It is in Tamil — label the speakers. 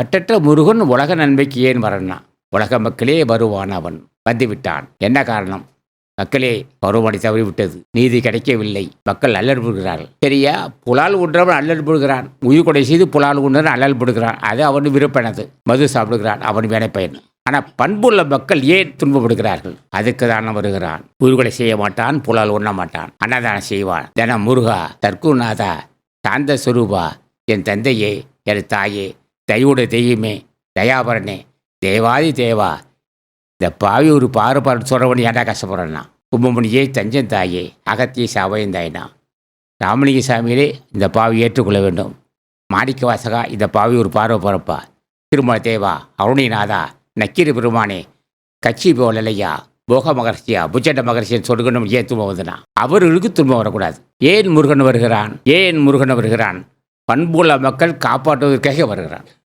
Speaker 1: பட்டற்ற முருகன் உலக நன்மைக்கு ஏன் வரனா உலக மக்களே வருவான் அவன் வந்துவிட்டான். என்ன காரணம்? மக்களே பருவமடை தவறி விட்டது நீதி கிடைக்கவில்லை. மக்கள் அல்லற்படுகிறார்கள் சரியா? புலால் உண்றவன் அல்லறுப்புடுகிறான் உயிர் கொடை செய்து புலால் உன்றவன் அல்லற்புடுகிறான் அது அவன் விருப்பனது மது சாப்பிடுகிறான் அவன் வேலைப்பயன். ஆனால் பண்புள்ள மக்கள் ஏன் துன்பப்படுகிறார்கள்? அதுக்கு தானே வருகிறான். உயிர்கொலை செய்ய மாட்டான் புலால் உண்ண மாட்டான். அன்னதானம் செய்வான். தினம் முருகா தற்குநாதா சாந்த சுரூபா என் தந்தையே என் தாயே தயவுட தெய்யமே தயாபரனே தேவாதி தேவா. இந்த பாவி ஒரு பாறுபாடு சொல்கிறவனு சொல்கிறவன் ஏன்டா கஷ்டப்படுறேன்னா? கும்பமணியே தஞ்சன் தாயே அகத்திய சாவையும் தாயினா? ராமலிங்க சாமியிலே இந்த பாவி ஏற்றுக்கொள்ள வேண்டும். மாணிக்க வாசகா இந்த பாவி ஒரு பார்வை பிறப்பா? திருமல தேவா அருணிநாதா நக்கீர பெருமானே கட்சி போலையா போக மகர்ஷியா புஜண்ட மகர்ஷியன் சொல்லுகணும் ஏன் துன்பம் வந்தனா? அவர்களுக்கு துன்பம் வரக்கூடாது. ஏன் முருகன் வருகிறான்? ஏன் முருகன் வருகிறான்? பண்புள்ள மக்கள் காப்பாற்றுவதற்காக வருகிறான்.